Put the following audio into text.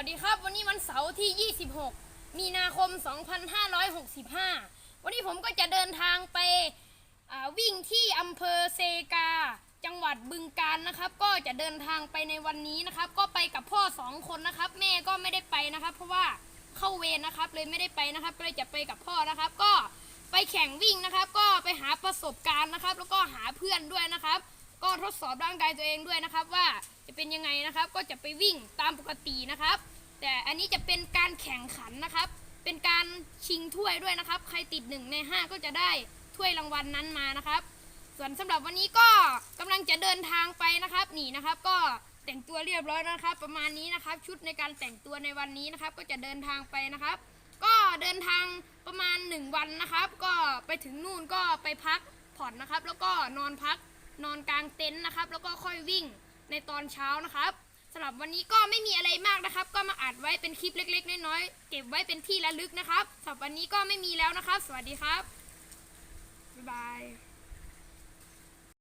ัสดีครับ วันนี้วันเสาร์ที่ 26 มีนาคม 2565 วันนี้ผมก็จะเดินทางไปวิ่งที่อำเภอเซกา จังหวัดบึงกาฬนะครับ ก็จะเดินทางไปในวันนี้นะครับ ก็ไปกับพ่อสองคนนะครับ แม่ก็ไม่ได้ไปนะครับ เพราะว่าเข้าเวรนะครับ เลยไม่ได้ไปนะครับ ก็เลยจะไปกับพ่อนะครับ ก็ไปแข่งวิ่งนะครับ ก็ไปหาประสบการณ์นะครับ แล้วก็หาเพื่อนด้วยนะครับ ทดสอบร่างกายตัวเองด้วยนะครับ ว่าจะเป็นยังไงนะครับ ก็จะไปวิ่งตามปกตินะครับ แต่อันนี้จะเป็นการแข่งขันนะครับ เป็นการชิงถ้วยด้วยนะครับ ใครติดหนึ่งในห้าก็จะได้ถ้วยรางวัลนั้นมานะครับ ส่วนสำหรับวันนี้ก็กำลังจะเดินทางไปนะครับนี่นะครับ ก็แต่งตัวเรียบร้อยนะครับ ประมาณนี้นะครับ ชุดในการแต่งตัวในวันนี้นะครับ ก็จะเดินทางไปนะครับ ก็เดินทางประมาณ 1 วันนะครับ ก็ไปถึงนู่นก็ไปพักผ่อนนะครับ แล้วก็นอนพัก นอนกลางเต็นท์นะครับ แล้วก็ค่อยวิ่งในตอนเช้านะครับสำหรับวันนี้ก็ไม่มีอะไรมากนะครับ ก็มาอัดไว้เป็นคลิปเล็ก ๆ น้อยๆเก็บไว้เป็นที่ระลึกนะครับสำหรับวันนี้ก็ไม่มีแล้วนะครับ สวัสดีครับบ๊ายบาย